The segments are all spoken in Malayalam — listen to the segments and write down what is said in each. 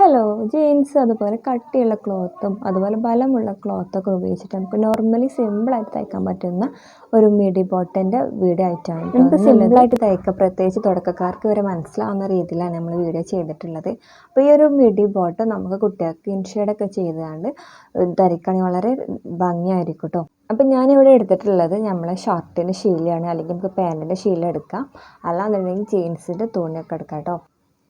ഹലോ ജീൻസ് അതുപോലെ കട്ടിയുള്ള ക്ലോത്തും അതുപോലെ ബലമുള്ള ക്ലോത്തൊക്കെ ഉപയോഗിച്ചിട്ട് നമുക്ക് നോർമലി സിമ്പിളായിട്ട് തയ്ക്കാൻ പറ്റുന്ന ഒരു മിഡി ബോട്ടന്റെ വീഡിയോ ആയിട്ടാണ് ട്ടോ നമുക്ക് സിമ്പിളായിട്ട് തയ്ക്കാം. പ്രത്യേകിച്ച് തുടക്കക്കാർക്ക് വരെ മനസ്സിലാവുന്ന രീതിയിലാണ് നമ്മൾ വീഡിയോ ചെയ്തിട്ടുള്ളത്. അപ്പോൾ ഈ ഒരു മിഡി ബോട്ട് നമുക്ക് കുട്ടികൾക്ക് ഇൻഷേഡൊക്കെ ചെയ്തുകൊണ്ട് ധരിക്കണി വളരെ ഭംഗിയായിരിക്കും കേട്ടോ. അപ്പം ഞാനിവിടെ എടുത്തിട്ടുള്ളത് നമ്മളെ ഷർട്ടിന്റെ ശീലയാണ് അല്ലെങ്കിൽ നമുക്ക് പാന്റിന്റെ ശീല എടുക്കാം. അല്ലാന്നുണ്ടെങ്കിൽ ജീൻസിന്റെ തുണിയൊക്കെ എടുക്കാം കേട്ടോ.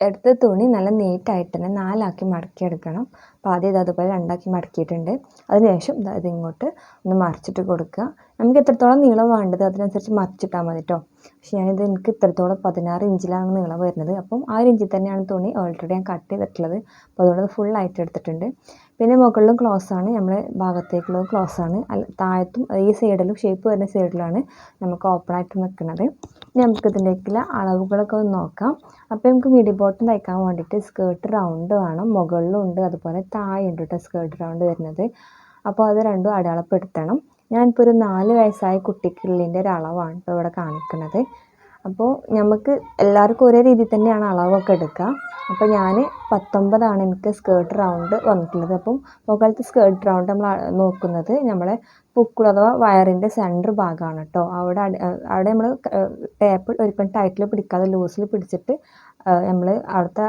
എടുത്ത തുണി നല്ല നീറ്റായിട്ട് തന്നെ നാലാക്കി മടക്കിയെടുക്കണം. അപ്പോൾ ആദ്യം ഇത് അതുപോലെ രണ്ടാക്കി മടക്കിയിട്ടുണ്ട്. അതിനുശേഷം ദാ ഇങ്ങോട്ട് ഒന്ന് മറിച്ചിട്ട് കൊടുക്കുക. നമുക്ക് എത്രത്തോളം നീളം വേണ്ടത് അതിനനുസരിച്ച് മറിച്ചിട്ടാൽ മതി കേട്ടോ പക്ഷേ ഞാനിത് എനിക്ക് ഇത്രത്തോളം പതിനാറ് ഇഞ്ചിലാണ് നീളം വരുന്നത്. അപ്പം ആ ഇഞ്ചിൽ തന്നെയാണ് തുണി ഓൾറെഡി ഞാൻ കട്ട് ചെയ്തിട്ടുള്ളത്. അപ്പോൾ അതുകൊണ്ട് ഫുൾ ആയിട്ട് എടുത്തിട്ടുണ്ട്. പിന്നെ മുകളിലും ക്ലോസ് ആണ്. നമ്മൾ ഭാഗത്തേക്കുള്ള ക്ലോസ് ആണ്. താഴത്തും ഈ സൈഡിലും ഷേപ്പ് വരുന്ന സൈഡിലാണ് നമുക്ക് ഓപ്പൺ ആയിട്ട് നിൽക്കുന്നത്. ഇനി നമുക്ക് ഇതിന്റെയൊക്കെയുള്ള അളവുകളൊക്കെ ഒന്ന് നോക്കാം. അപ്പോൾ നമുക്ക് മിഡി ബോട്ടം തയ്ക്കാൻ വേണ്ടിയിട്ട് സ്കേർട്ട് റൗണ്ട് വേണം. മുകളിലും ഉണ്ട് അതുപോലെ താഴെ ഉണ്ട് കേട്ടോ സ്കേർട്ട് റൗണ്ട് വരുന്നത്. അപ്പോൾ അത് രണ്ടും അടയാളപ്പെടുത്തണം. ഞാനിപ്പോൾ ഒരു നാല് വയസ്സായ കുട്ടിക്കുള്ളിന്റെ ഒരു അളവാണ് ഇപ്പോൾ ഇവിടെ കാണിക്കുന്നത്. അപ്പോൾ നമുക്ക് എല്ലാവർക്കും ഒരേ രീതിയിൽ തന്നെയാണ് അളവൊക്കെ എടുക്കുക. അപ്പോൾ ഞാൻ പത്തൊമ്പതാണ് എനിക്ക് സ്കേർട്ട് റൗണ്ട് വന്നിട്ടുള്ളത്. അപ്പം മുകളിലത്തെ സ്കേർട്ട് റൗണ്ട് നമ്മൾ നോക്കുന്നത് നമ്മളെ പുക്കിൾ അഥവാ വയറിന്റെ സെന്റർ ഭാഗമാണ് കേട്ടോ അവിടെ അവിടെ നമ്മൾ ടേപ്പ് ഒരിക്കലും ടൈറ്റിൽ പിടിക്കാതെ ലൂസിൽ പിടിച്ചിട്ട് നമ്മൾ അവിടുത്തെ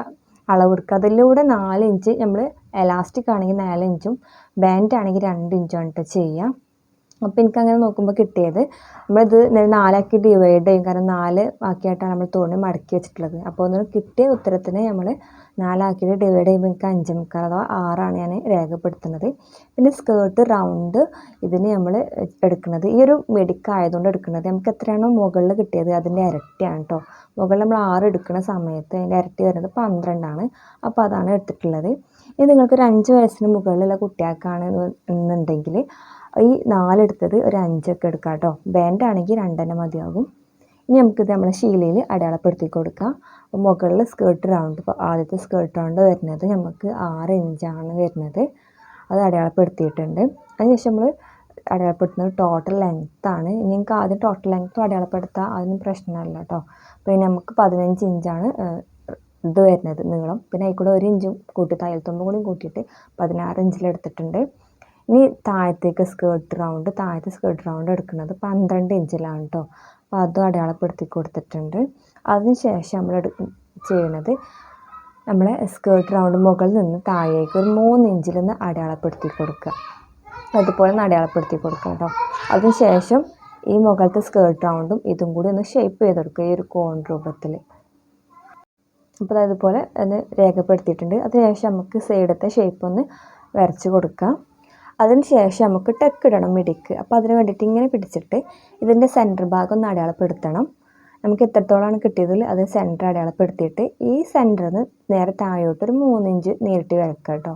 അളവെടുക്കുക അതിലൂടെ നാല് ഇഞ്ച് നമ്മൾ എലാസ്റ്റിക് ആണെങ്കിൽ നാല് ഇഞ്ചും ബാൻഡ് ആണെങ്കിൽ രണ്ട് ഇഞ്ചും കേട്ടോ ചെയ്യുക. അപ്പോൾ എനിക്കങ്ങനെ നോക്കുമ്പോൾ കിട്ടിയത്. നമ്മളിത് നാലാക്കി ഡിവൈഡ് ചെയ്യും. കാരണം നാല് ബാക്കിയായിട്ടാണ് നമ്മൾ തോണി മടക്കി വെച്ചിട്ടുള്ളത്. അപ്പോൾ ഒന്ന് കിട്ടിയ ഉത്തരത്തിന് നമ്മൾ നാലാക്കിയിട്ട് ഡിവൈഡ് ചെയ്യുമ്പോൾ എനിക്ക് അഞ്ച് മുക്കാൽ അഥവാ ആറാണ് ഞാൻ രേഖപ്പെടുത്തുന്നത്. പിന്നെ സ്കേർട്ട് റൗണ്ട് ഇതിന് നമ്മൾ എടുക്കുന്നത്. ഈ ഒരു മെഡിക്ക് ആയതുകൊണ്ട് എടുക്കുന്നത്. നമുക്ക് എത്രയാണോ മുകളിൽ കിട്ടിയത് അതിന്റെ ഇരട്ടിയാണ് കേട്ടോ മുകളിൽ നമ്മൾ ആറ് എടുക്കുന്ന സമയത്ത് അതിന്റെ ഇരട്ടി വരുന്നത് പന്ത്രണ്ടാണ്. അപ്പോൾ അതാണ് എടുത്തിട്ടുള്ളത്. ഇത് നിങ്ങൾക്കൊരു അഞ്ച് വയസ്സിന് മുകളിലുള്ള കുട്ടികൾക്കാണ് എന്നുണ്ടെങ്കിൽ ഈ നാലെടുത്തത് ഒരു അഞ്ചൊക്കെ എടുക്കാം കേട്ടോ. ബാൻഡ് ആണെങ്കിൽ രണ്ടെണ്ണം മതിയാകും. ഇനി നമുക്കിത് നമ്മളെ ശീലയിൽ അടയാളപ്പെടുത്തി കൊടുക്കാം. മുകളിൽ സ്കേർട്ട് റൗണ്ട് ഇപ്പോൾ ആദ്യത്തെ സ്കേർട്ട് റൗണ്ട് വരുന്നത് നമുക്ക് ആറ് ഇഞ്ചാണ് വരുന്നത്. അത് അടയാളപ്പെടുത്തിയിട്ടുണ്ട്. അതിനുശേഷം നമ്മൾ അടയാളപ്പെടുത്തുന്നത് ടോട്ടൽ ലെങ്ത്താണ് ഇനി നിങ്ങൾക്ക് ആദ്യം ടോട്ടൽ ലെങ്ത്തും അടയാളപ്പെടുത്താം. അതിനും പ്രശ്നമല്ല കേട്ടോ. അപ്പോൾ നമുക്ക് പതിനഞ്ച് ഇഞ്ചാണ് ഇത് വരുന്നത് നീളം. പിന്നെ അതിൽ കൂടെ ഒരു ഇഞ്ചും കൂട്ടി തയ്യൽത്തുമ്പും കൂടി കൂട്ടിയിട്ട് പതിനാറ് ഇഞ്ചിലെടുത്തിട്ടുണ്ട്. ഇനി താഴത്തേക്ക് സ്കേർട്ട് റൗണ്ട് താഴത്തെ സ്കേർട്ട് റൗണ്ട് എടുക്കുന്നത് പന്ത്രണ്ട് ഇഞ്ചിലാണ് കേട്ടോ അപ്പോൾ അതും അടയാളപ്പെടുത്തി കൊടുത്തിട്ടുണ്ട്. അതിനുശേഷം നമ്മൾ ചെയ്യണത് നമ്മളെ സ്കേർട്ട് റൗണ്ട് മുകളിൽ നിന്ന് താഴേക്ക് ഒരു മൂന്ന് ഇഞ്ചിൽ നിന്ന് അടയാളപ്പെടുത്തി കൊടുക്കുക. അതുപോലെ ഒന്ന് അടയാളപ്പെടുത്തി കൊടുക്കുക കേട്ടോ അതിനുശേഷം ഈ മുകളിലത്തെ സ്കേർട്ട് റൗണ്ടും ഇതും കൂടി ഒന്ന് ഷേപ്പ് ചെയ്തെടുക്കുക ഈ ഒരു കോൺ രൂപത്തിൽ അപ്പോൾ അതുപോലെ ഒന്ന് രേഖപ്പെടുത്തിയിട്ടുണ്ട്. അതിനുശേഷം നമുക്ക് സൈഡത്തെ ഷേപ്പ് ഒന്ന് വരച്ച് കൊടുക്കാം. അതിന് ശേഷം നമുക്ക് ടെക്ക് ഇടണം മിടിക്ക്. അപ്പോൾ അതിന് വേണ്ടിയിട്ട് ഇങ്ങനെ പിടിച്ചിട്ട് ഇതിന്റെ സെന്റർ ഭാഗം ഒന്ന് അടയാളപ്പെടുത്തണം. നമുക്ക് എത്രത്തോളമാണ് കിട്ടിയതിൽ അത് സെന്റർ അടയാളപ്പെടുത്തിയിട്ട് ഈ സെന്ററിൽ നിന്ന് നേരെ താഴോട്ട് ഒരു മൂന്നിഞ്ച് നീട്ടി വരക്കുക കേട്ടോ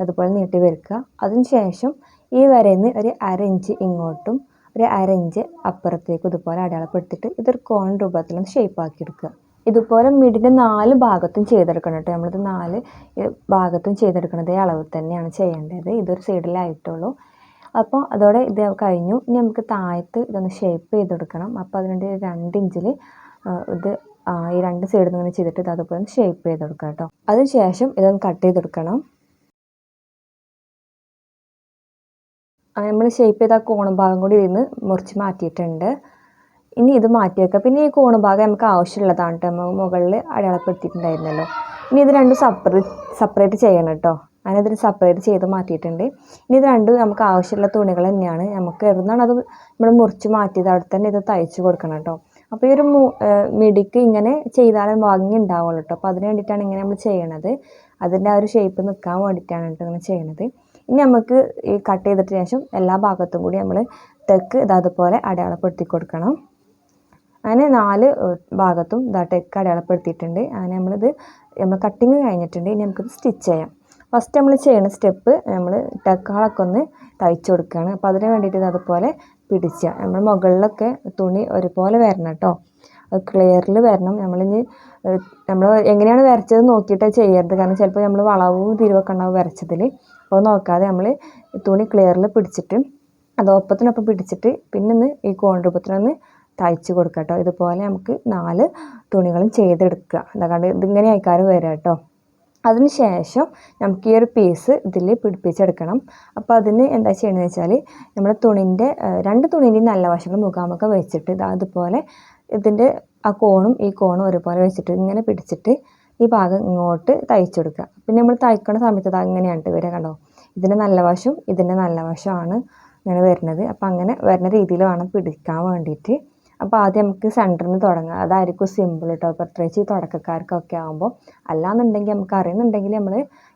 അതുപോലെ നീട്ടി വരക്കുക. അതിന് ശേഷം ഈ വരയിൽ നിന്ന് ഒരു ഇഞ്ച് ഇങ്ങോട്ടും ഒരു അര ഇഞ്ച് അപ്പുറത്തേക്കും ഇതുപോലെ അടയാളപ്പെടുത്തിയിട്ട് ഇതൊരു കോൺ രൂപത്തിലൊന്ന് ഷേപ്പ് ആക്കി എടുക്കുക. ഇതുപോലെ മിഡിന്റെ നാല് ഭാഗത്തും ചെയ്തെടുക്കണം കേട്ടോ. നമ്മളിത് നാല് ഭാഗത്തും ചെയ്തെടുക്കണത് അളവ് തന്നെയാണ് ചെയ്യേണ്ടത്. ഇതൊരു സൈഡിലായിട്ടുള്ളൂ. അപ്പോൾ അതോടെ ഇത് കഴിഞ്ഞു. ഇനി നമുക്ക് താഴത്ത് ഇതൊന്ന് ഷേപ്പ് ചെയ്തെടുക്കണം. അപ്പോൾ അതിനുവേണ്ടി രണ്ട് ഇഞ്ചിൽ ഇത് ഈ രണ്ട് സൈഡിൽ നിന്ന് ചെയ്തിട്ട് ഇത് അതുപോലെ ഷേപ്പ് ചെയ്തെടുക്കാം കേട്ടോ. അതിന് ശേഷം ഇതൊന്ന് കട്ട് ചെയ്തെടുക്കണം. നമ്മൾ ഷേപ്പ് ചെയ്ത കോണ ഭാഗം കൂടി ഇതിൽ നിന്ന് മുറിച്ച് മാറ്റിയിട്ടുണ്ട്. ഇനി ഇത് മാറ്റി വെക്കുക പിന്നെ ഈ കോണ് ഭാഗം നമുക്ക് ആവശ്യമുള്ളതാണ് കേട്ടോ മുകളിൽ അടയാളപ്പെടുത്തിയിട്ടുണ്ടായിരുന്നല്ലോ. ഇനി ഇത് രണ്ടും സെപ്പറേറ്റ് സെപ്പറേറ്റ് ചെയ്യണം കേട്ടോ ഞാനിതിന് സെപ്പറേറ്റ് ചെയ്ത് മാറ്റിയിട്ടുണ്ട്. ഇനി ഇത് രണ്ടും നമുക്ക് ആവശ്യമുള്ള തുണികൾ തന്നെയാണ്. നമുക്ക് എവിടുന്നാണ് അത് നമ്മൾ മുറിച്ച് മാറ്റിയത്? അവിടെ തന്നെ ഇത് തയ്ച്ച് കൊടുക്കണം കേട്ടോ അപ്പോൾ ഈ ഒരു മിടിക്ക് ഇങ്ങനെ ചെയ്താലേ ഭംഗി ഉണ്ടാവുള്ളൂ കേട്ടോ അപ്പോൾ അതിന് വേണ്ടിയിട്ടാണ് ഇങ്ങനെ നമ്മൾ ചെയ്യണത്. അതിന്റെ ആ ഒരു ഷേപ്പ് നിൽക്കാൻ വേണ്ടിയിട്ടാണ് കേട്ടോ ഇങ്ങനെ ചെയ്യണത്. ഇനി നമുക്ക് ഈ കട്ട് ചെയ്തിട്ട് ശേഷം എല്ലാ ഭാഗത്തും കൂടി നമ്മൾ തെക്ക് ഇത് അതുപോലെ അടയാളപ്പെടുത്തി കൊടുക്കണം. അങ്ങനെ നാല് ഭാഗത്തും ഇതാ ടെക്ക് അടയാളപ്പെടുത്തിയിട്ടുണ്ട്. അങ്ങനെ നമ്മളിത് നമ്മൾ കട്ടിങ് കഴിഞ്ഞിട്ടുണ്ട്. ഇനി നമുക്കിത് സ്റ്റിച്ച് ചെയ്യാം. ഫസ്റ്റ് നമ്മൾ ചെയ്യുന്ന സ്റ്റെപ്പ് നമ്മൾ ടക്കാളൊക്കെ ഒന്ന് തയ്ച്ചു കൊടുക്കുകയാണ് അപ്പോൾ അതിന് വേണ്ടിയിട്ട് അതുപോലെ പിടിക്കുക നമ്മൾ മുകളിലൊക്കെ തുണി ഒരുപോലെ വരണം കേട്ടോ. അത് ക്ലിയറിൽ വരണം. നമ്മളിനി നമ്മൾ എങ്ങനെയാണ് വരച്ചത് നോക്കിയിട്ട് ചെയ്യരുത്. കാരണം ചിലപ്പോൾ നമ്മൾ വളവും തിരിവൊക്കെ ഉണ്ടാവും വരച്ചതിൽ അപ്പോൾ നോക്കാതെ നമ്മൾ തുണി ക്ലിയറിൽ പിടിച്ചിട്ട് അത് ഒപ്പത്തിനൊപ്പം പിടിച്ചിട്ട് പിന്നെ ഒന്ന് ഈ കോൺ രൂപത്തിലൊന്ന് തയ്ച്ച് കൊടുക്കുക കേട്ടോ. ഇതുപോലെ നമുക്ക് നാല് തുണികളും ചെയ്തെടുക്കുക. എന്താ കണ്ട് ഇതിങ്ങനെ ആയിക്കാറ് വരാം കേട്ടോ. അതിന് ശേഷം നമുക്ക് ഈ ഒരു പീസ് ഇതിൽ പിടിപ്പിച്ചെടുക്കണം. അപ്പോൾ അതിന് എന്താ ചെയ്യണമെന്ന് വെച്ചാൽ നമ്മൾ തുണിന്റെ രണ്ട് തുണീന്റെയും നല്ല വശങ്ങൾ മുഖാമുഖം വെച്ചിട്ട് ഇത് അതുപോലെ ഇതിന്റെ ആ കോണും ഈ കോണും ഒരുപോലെ വെച്ചിട്ട് ഇങ്ങനെ പിടിച്ചിട്ട് ഈ ഭാഗം ഇങ്ങോട്ട് തയ്ച്ചു കൊടുക്കുക. പിന്നെ നമ്മൾ തയ്ക്കുന്ന സമയത്ത് അത് അങ്ങനെയാണ് വരിക കണ്ടോ? ഇതിന്റെ നല്ല വശം ഇതിന്റെ നല്ല വശമാണ് ഇങ്ങനെ വരുന്നത്. അപ്പോൾ അങ്ങനെ വരുന്ന രീതിയിൽ വേണം പിടിക്കാൻ വേണ്ടിയിട്ട്. അപ്പോൾ ആദ്യം നമുക്ക് സെന്ററിൽ നിന്ന് തുടങ്ങാം. അതായിരിക്കും സിമ്പിൾ കേട്ടോ പ്രത്യേകിച്ച് ഈ തുടക്കക്കാർക്കൊക്കെ ആകുമ്പോൾ അല്ലാന്നുണ്ടെങ്കിൽ നമുക്ക് അറിയുന്നുണ്ടെങ്കിൽ നമ്മൾ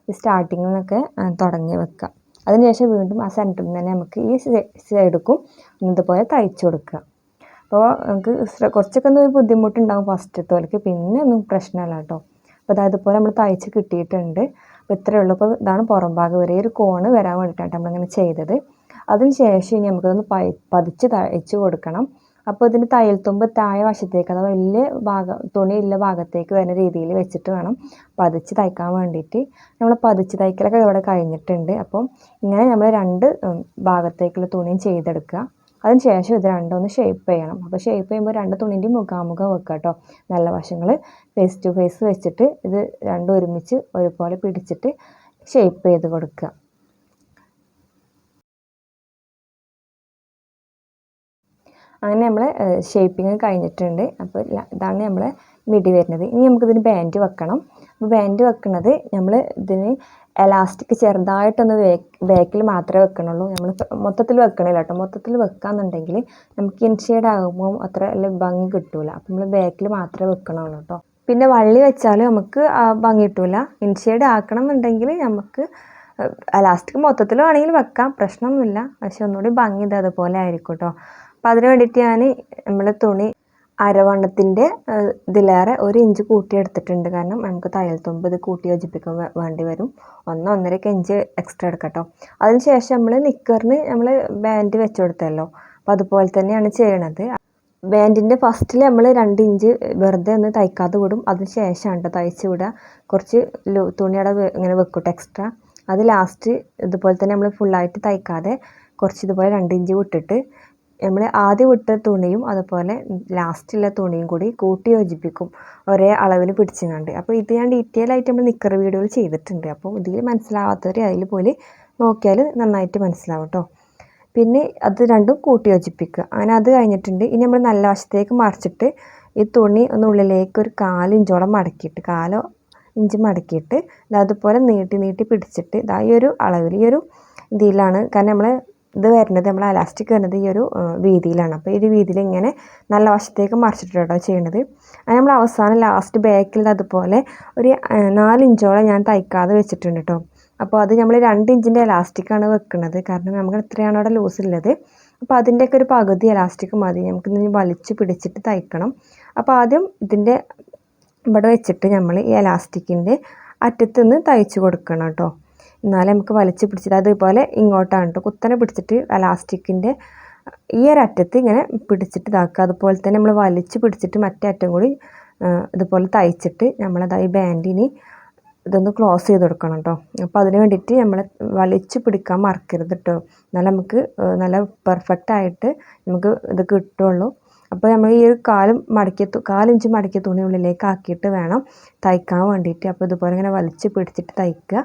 ഈ സ്റ്റാർട്ടിങ്ങിൽ നിന്നൊക്കെ തുടങ്ങി വെക്കാം. അതിനുശേഷം വീണ്ടും ആ സെന്ററിൽ നിന്ന് തന്നെ നമുക്ക് ഈ സൈഡിക്കും ഇതുപോലെ തയ്ച്ചു കൊടുക്കുക അപ്പോൾ നമുക്ക് കുറച്ചൊക്കെ ഒന്ന് ബുദ്ധിമുട്ടുണ്ടാകും ഫസ്റ്റത്തോലേക്ക് പിന്നെ ഒന്നും പ്രശ്നമല്ല കേട്ടോ അപ്പോൾ അതായത് ഇതുപോലെ നമ്മൾ തയ്ച്ച് കിട്ടിയിട്ടുണ്ട്. അപ്പോൾ ഇത്രയേ ഉള്ളൂ. അപ്പോൾ ഇതാണ് പുറം ഭാഗം വരെ ഒരു കോണ് വരാൻ വേണ്ടിയിട്ടാണ് നമ്മളിങ്ങനെ ചെയ്തത്. അതിന് ശേഷം ഇനി നമുക്കതൊന്ന് പതിച്ച് തയ്ച്ച് കൊടുക്കണം. അപ്പോൾ ഇതിന് തയ്യൽ തുമ്പ് താഴെ വശത്തേക്ക് അഥവാ വലിയ ഭാഗം തുണിയുള്ള ഭാഗത്തേക്ക് വരുന്ന രീതിയിൽ വെച്ചിട്ട് വേണം പതിച്ച് തയ്ക്കാൻ വേണ്ടിയിട്ട്. നമ്മൾ പതിച്ച് തയ്ക്കലൊക്കെ ഇവിടെ കഴിഞ്ഞിട്ടുണ്ട്. അപ്പം ഇങ്ങനെ നമ്മൾ രണ്ട് ഭാഗത്തേക്കുള്ള തുണിയും ചെയ്തെടുക്കുക. അതിന് ശേഷം ഇത് രണ്ടൊന്ന് ഷേപ്പ് ചെയ്യണം. അപ്പോൾ ഷേപ്പ് ചെയ്യുമ്പോൾ രണ്ട് തുണിന്റെയും മുഖാമുഖം വെക്കുക കേട്ടോ. നല്ല വശങ്ങൾ ഫേസ് ടു ഫേസ് വെച്ചിട്ട് ഇത് രണ്ടും ഒരുമിച്ച് ഒരുപോലെ പിടിച്ചിട്ട് ഷേപ്പ് ചെയ്ത് കൊടുക്കുക. അങ്ങനെ നമ്മൾ ഷേപ്പിങ് കഴിഞ്ഞിട്ടുണ്ട്. അപ്പോൾ ഇതാണ് നമ്മൾ മിടി വരുന്നത്. ഇനി നമുക്കിതിന് ബാൻഡ് വെക്കണം. അപ്പോൾ ബാൻഡ് വെക്കുന്നത് നമ്മൾ ഇതിന് എലാസ്റ്റിക് ചെറുതായിട്ടൊന്ന് ബാക്കിൽ മാത്രമേ വെക്കണുള്ളൂ. നമ്മൾ മൊത്തത്തിൽ വെക്കണില്ല കേട്ടോ മൊത്തത്തിൽ വെക്കാന്നുണ്ടെങ്കിൽ നമുക്ക് ഇൻഷെയ്ഡ് ആകുമ്പോൾ അത്ര നല്ല ഭംഗി കിട്ടൂല. അപ്പോൾ നമ്മൾ ബാക്കിൽ മാത്രമേ വെക്കണുള്ളൂ കേട്ടോ പിന്നെ വള്ളി വെച്ചാൽ നമുക്ക് ഭംഗി കിട്ടൂല. ഇൻഷെയ്ഡ് ആക്കണം എന്നുണ്ടെങ്കിൽ നമുക്ക് എലാസ്റ്റിക് മൊത്തത്തിൽ വേണമെങ്കിൽ വെക്കാം. പ്രശ്നമൊന്നുമില്ല. പക്ഷെ ഒന്നുകൂടി ഭംഗി ഇത് അതുപോലെ ആയിരിക്കും കേട്ടോ അപ്പോൾ അതിന് വേണ്ടിയിട്ട് ഞാൻ നമ്മൾ തുണി അരവണ്ണത്തിന്റെ ഇതിലേറെ ഒരു ഇഞ്ച് കൂട്ടിയെടുത്തിട്ടുണ്ട് കാരണം നമുക്ക് തയ്യൽ തുമ്പ് ഇത് കൂട്ടി യോജിപ്പിക്കാൻ വേണ്ടി വരും. ഒന്ന് ഒന്നരക്ക് ഇഞ്ച് എക്സ്ട്രാ എടുക്കട്ടോ. അതിന് ശേഷം നമ്മൾ നിക്കറിന് നമ്മൾ ബാൻഡ് വെച്ച് കൊടുത്തല്ലോ അപ്പോൾ അതുപോലെ തന്നെയാണ് ചെയ്യണത്. ബാൻഡിന്റെ ഫസ്റ്റിൽ നമ്മൾ രണ്ട് ഇഞ്ച് വെറുതെ ഒന്ന് തയ്ക്കാതെ വിടും. അതിന് ശേഷമാണ് തയ്ച്ച് വിടുക കുറച്ച് തുണിയുടെ ഇങ്ങനെ വെക്കൂട്ടോ എക്സ്ട്രാ അത് ലാസ്റ്റ് ഇതുപോലെ തന്നെ നമ്മൾ ഫുള്ളായിട്ട് തയ്ക്കാതെ കുറച്ച് ഇതുപോലെ രണ്ട് ഇഞ്ച് വിട്ടിട്ട് നമ്മൾ ആദ്യം വിട്ട തുണിയും അതുപോലെ ലാസ്റ്റുള്ള തുണിയും കൂടി കൂട്ടി യോജിപ്പിക്കും. ഒരേ അളവിൽ പിടിച്ചുകൊണ്ട് അപ്പോൾ ഇത് ഞാൻ ഡീറ്റെയിൽ ആയിട്ട് നമ്മൾ നിക്കർ വീഡിയോയിൽ ചെയ്തിട്ടുണ്ട്. അപ്പോൾ ഇതിൽ മനസ്സിലാവാത്തവർ അതിൽ പോലെ നോക്കിയാൽ നന്നായിട്ട് മനസ്സിലാവും കേട്ടോ പിന്നെ അത് രണ്ടും കൂട്ടി യോജിപ്പിക്കുക. അങ്ങനെ അത് കഴിഞ്ഞിട്ടുണ്ട്. ഇനി നമ്മൾ നല്ല വശത്തേക്ക് മറിച്ചിട്ട് ഈ തുണി ഒന്ന് ഉള്ളിലേക്ക് ഒരു കാലിഞ്ചോളം മടക്കിയിട്ട് കാലോ ഇഞ്ച് മടക്കിയിട്ട് അതുപോലെ നീട്ടി നീട്ടി പിടിച്ചിട്ട് ഇതാ ഈ ഒരു അളവിൽ ഈ ഒരു ഇതിലാണ്. കാരണം നമ്മൾ ഇത് വരുന്നത് നമ്മൾ അലാസ്റ്റിക് വരുന്നത് ഈ ഒരു വീതിയിലാണ്. അപ്പോൾ ഈ ഒരു വീതിയിൽ ഇങ്ങനെ നല്ല വശത്തേക്ക് മറിച്ചിട്ടാണ് ചെയ്യണത്. അത് നമ്മൾ അവസാനം ലാസ്റ്റ് ബാക്കിൽ അതുപോലെ ഒരു നാലിഞ്ചോളം ഞാൻ തയ്ക്കാതെ വെച്ചിട്ടുണ്ട് കേട്ടോ. അപ്പോൾ അത് നമ്മൾ രണ്ട് ഇഞ്ചിന്റെ ഇലാസ്റ്റിക്കാണ് വെക്കുന്നത് കാരണം നമുക്ക് എത്രയാണ് അവിടെ ലൂസ് ഉള്ളത്. അപ്പോൾ അതിന്റെയൊക്കെ ഒരു പകുതി ഇലാസ്റ്റിക് മതി. നമുക്ക് ഇനി വലിച്ചു പിടിച്ചിട്ട് തയ്ക്കണം അപ്പോൾ ആദ്യം ഇതിന്റെ ഇവിടെ വെച്ചിട്ട് നമ്മൾ ഈ ഇലാസ്റ്റിക്കിന്റെ അറ്റത്തുനിന്ന് തയ്ച്ചു കൊടുക്കണം കേട്ടോ. എന്നാലേ നമുക്ക് വലിച്ചു പിടിച്ചിട്ട് അതുപോലെ ഇങ്ങോട്ടാണ് കേട്ടോ. കുത്തനെ പിടിച്ചിട്ട് അലാസ്റ്റിക്കിന്റെ ഈ ഒരറ്റത്ത് ഇങ്ങനെ പിടിച്ചിട്ട് ഇതാക്കുക. അതുപോലെ തന്നെ നമ്മൾ വലിച്ചു പിടിച്ചിട്ട് മറ്റേ അറ്റം കൂടി ഇതുപോലെ തയ്ച്ചിട്ട് നമ്മളത് ഈ ബാൻഡിന് ഇതൊന്ന് ക്ലോസ് ചെയ്ത് കൊടുക്കണം കേട്ടോ. അപ്പോൾ അതിന് വേണ്ടിയിട്ട് നമ്മൾ വലിച്ചു പിടിക്കാൻ മറക്കരുത് കേട്ടോ. എന്നാലും നമുക്ക് നല്ല പെർഫെക്റ്റ് ആയിട്ട് നമുക്ക് ഇത് കിട്ടുള്ളൂ അപ്പോൾ നമ്മൾ ഈ ഒരു കാലും മടക്കിയ കാലിഞ്ച് മടക്കിയ തുണി ഉള്ളിലേക്ക് ആക്കിയിട്ട് വേണം തയ്ക്കാൻ വേണ്ടിയിട്ട്. അപ്പോൾ ഇതുപോലെ ഇങ്ങനെ വലിച്ച് പിടിച്ചിട്ട് തയ്ക്കുക.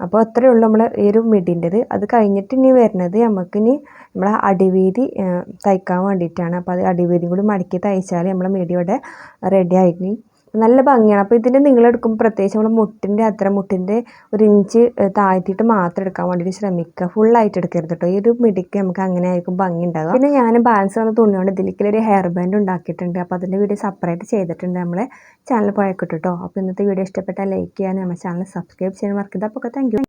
അപ്പോൾ അത്രയേ ഉള്ളൂ നമ്മൾ ഈ ഒരു മിഡിന്റെത് അത് കഴിഞ്ഞിട്ട് ഇനി വരുന്നത് നമുക്കിനി നമ്മളെ അടിവീതി തയ്ക്കാൻ വേണ്ടിയിട്ടാണ്. അപ്പോൾ അത് അടിവീതി കൂടി മടക്കി തയ്ച്ചാൽ നമ്മളെ മിടി ഇവിടെ റെഡി ആയി. നല്ല ഭംഗിയാണ്. അപ്പോൾ ഇതിന്റെ നിങ്ങളെടുക്കുമ്പോൾ പ്രത്യേകിച്ച് നമ്മൾ മുട്ടിന്റെ അത്ര മുട്ടിന്റെ ഒരു ഇഞ്ച് താഴ്ത്തിയിട്ട് മാത്രം എടുക്കാൻ വേണ്ടിയിട്ട് ശ്രമിക്കുക. ഫുള്ളായിട്ട് എടുക്കരുത് കേട്ടോ ഈ ഒരു മിടിക്ക് നമുക്ക് അങ്ങനെ ആയിരിക്കും ഭംഗി ഉണ്ടാകുക പിന്നെ ഞാൻ ബാലൻസ് വന്ന തുണിയോണ്ട് ഇതിലേക്ക് ഹെയർ ബാൻഡ് ഉണ്ടാക്കിയിട്ടുണ്ട്. അപ്പോൾ അതിന്റെ വീഡിയോ സെപ്പറേറ്റ് ചെയ്തിട്ടുണ്ട്. നമ്മളെ ചാനൽ പോയക്കിട്ടോ അപ്പോൾ ഇന്നത്തെ വീഡിയോ ഇഷ്ടപ്പെട്ടാൽ ലൈക്ക് ചെയ്യാൻ നമ്മുടെ ചാനൽ സബ്സ്ക്രൈബ് ചെയ്യാൻ മറക്കരുത്. അപ്പോൾ താങ്ക് യു